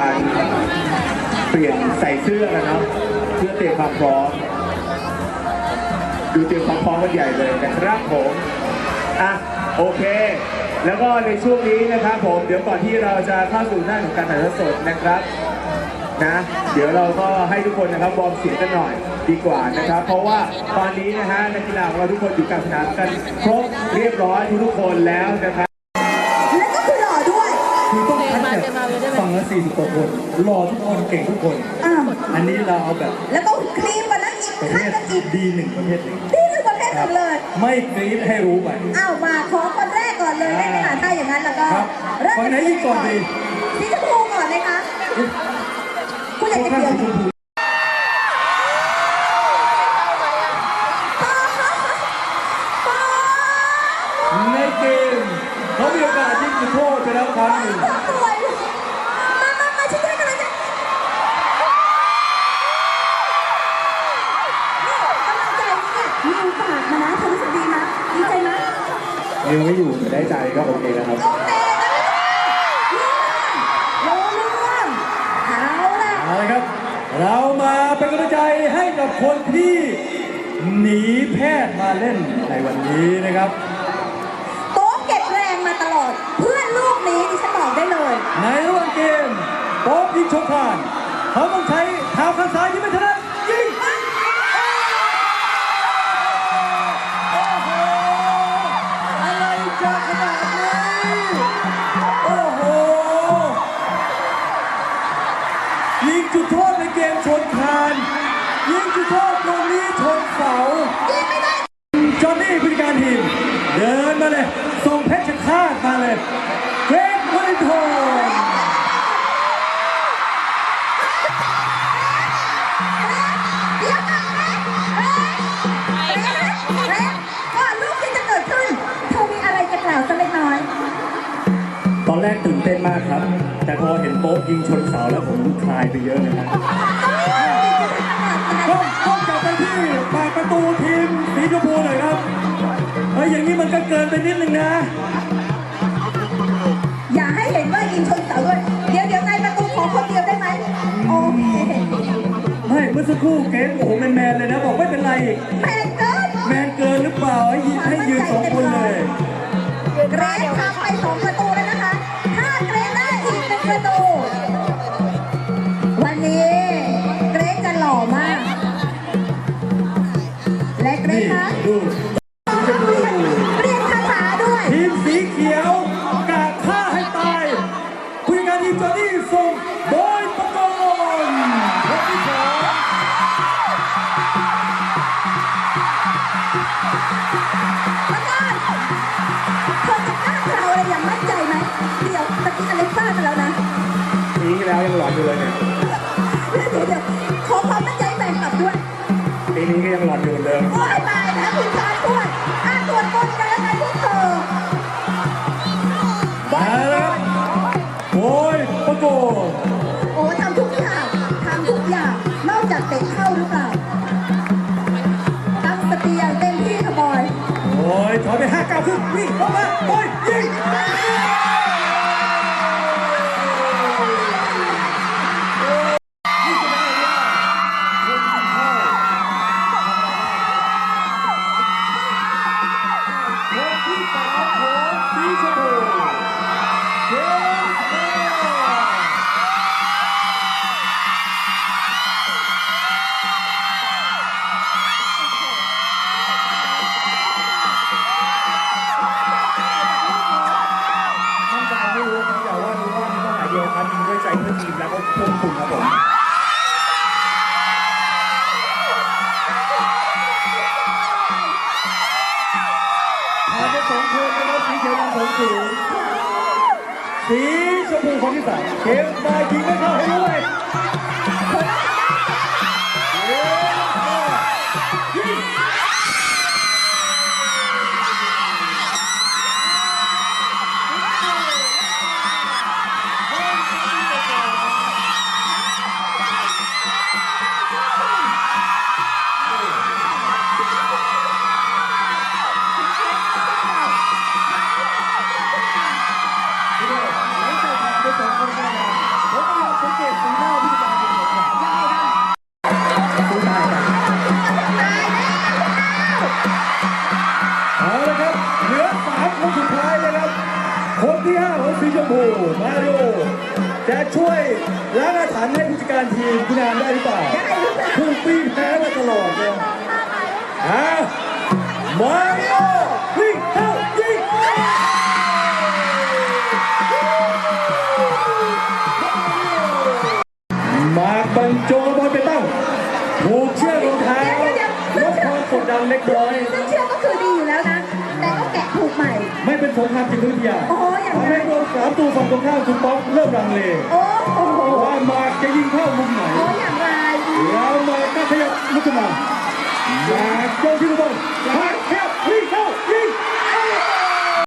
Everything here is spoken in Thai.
การเปลี่ยนใส่เสื้อนะครับเพื่อเตรียมความพร้อมดูเตรียมความพร้อมกันใหญ่เลยนะครับผมอะโอเค แล้วก็ในช่วงนี้นะครับผมเดี๋ยวก่อนที่เราจะเข้าสู่หน้าของการถ่ายทอดสดนะครับนะเดี๋ยวเราก็ให้ทุกคนนะครับวอร์มเสียงกันหน่อยดีกว่านะครับ เพราะว่าตอนนี้นะฮะนักกีฬาของเราทุกคนอยู่กลางสนามกันครบเรียบร้อยทุกคนแล้วนะครับ แล้วก็คือหล่อด้วย คือต้องคัดแบบฝั่ง ละ40กว่าคนหล่อทุกคนเก่งทุกคน อ่าอันนี้เราเอาแบบแล้วก็ครีมกว่านั้นอีกประเภขั้นทกันอีกดีหนึ่งประเภทหนึ่งนี่คือประเภทหมดเลยไม่กรี๊ดให้รู้ไป อ้าวมาขอคนแรกก่อนเลยได้ไหมคะถ้าอย่างนั้นแล้วก็ครับเริ่มฝั่งไหนยิงก่อนดี สีชมพูก่อนเลยคะคุณอยากจะเกี่ยวสีชมพูในเกมเขามีโอกาสยิงจุดโทษไปแล้วครั้งหนึ่งสวย ยังไม่อยู่แต่ได้ใจก็โอเคแล้วครับ โอเครู้เรื่องเอาล่ะเอาละครับ เรามาเป็นกำลังใจให้กับคนที่หนีแพทย์มาเล่นในวันนี้นะครับ โต๊ะเก็บแรงมาตลอด เพื่อนลูกนี้ดิฉันบอกได้เลย ในระหว่างเกมโป๊บยิงชกผ่าน เขาต้องใช้เท้าข้างซ้ายที่ไม่ถนัด จุดโทษในเกมชนคานยิงจุดโทษตร มากครับ แต่พอเห็นโป๊ปยิงชนเสาแล้วผมคลายไปเยอะเลยครับก็ต้องกลับไปที่ปากประตูทีมสีชมพูหน่อยครับเฮ้ยอย่างนี้มันก็เกินไปนิดนึงนะ อย่าให้เห็นว่ายิงชนเสาด้วย เดี๋ยวเดี๋ยวนายประตูขอคนเดียวได้ไหมโอเคไม่เมื่อสักครู่เกมโอ้โหแมนๆเลยนะบอกไม่เป็นไรอีกแมนเกินแม วั ปีนี้ก็ยังหลอนอยู่เหมือนเดิม โอ้ยตายแล้วคุณชายด้วยอะส่วจบนกันกัน สีชมพูคนที่สามเกมมายิ คนที่ห้าของสีชมาริโอจะช่วยล้างอาถรรพ์ให้ผู้จัดการทีมคุณอามได้หรือเปล่าคือเปล่าถูกปีแพ้มาตลอดเลยอะมาริโอวิ่งเข้ายิงมาบรรโจบอลไปตั้งถูกเชือกรองเท้าลดความกดดันเล็กน้อยซึ่งเชือกก็คือดี ไม่เป็นสงครามจิตวิทยาโอ้โหอย่างนั้นทำให้โดนสามตูฝั่งตรงข้ามคุณป๊อกเริ่มรังเลโอ้โหว่ามาร์คจะยิงเข้ามุมไหน โอ้อย่างไรแล้วมาร์คก็ขยับลุกขึ้นมามาร์คโยนที่ลูกบอลมาร์คขยับวิ่งเข้ายิง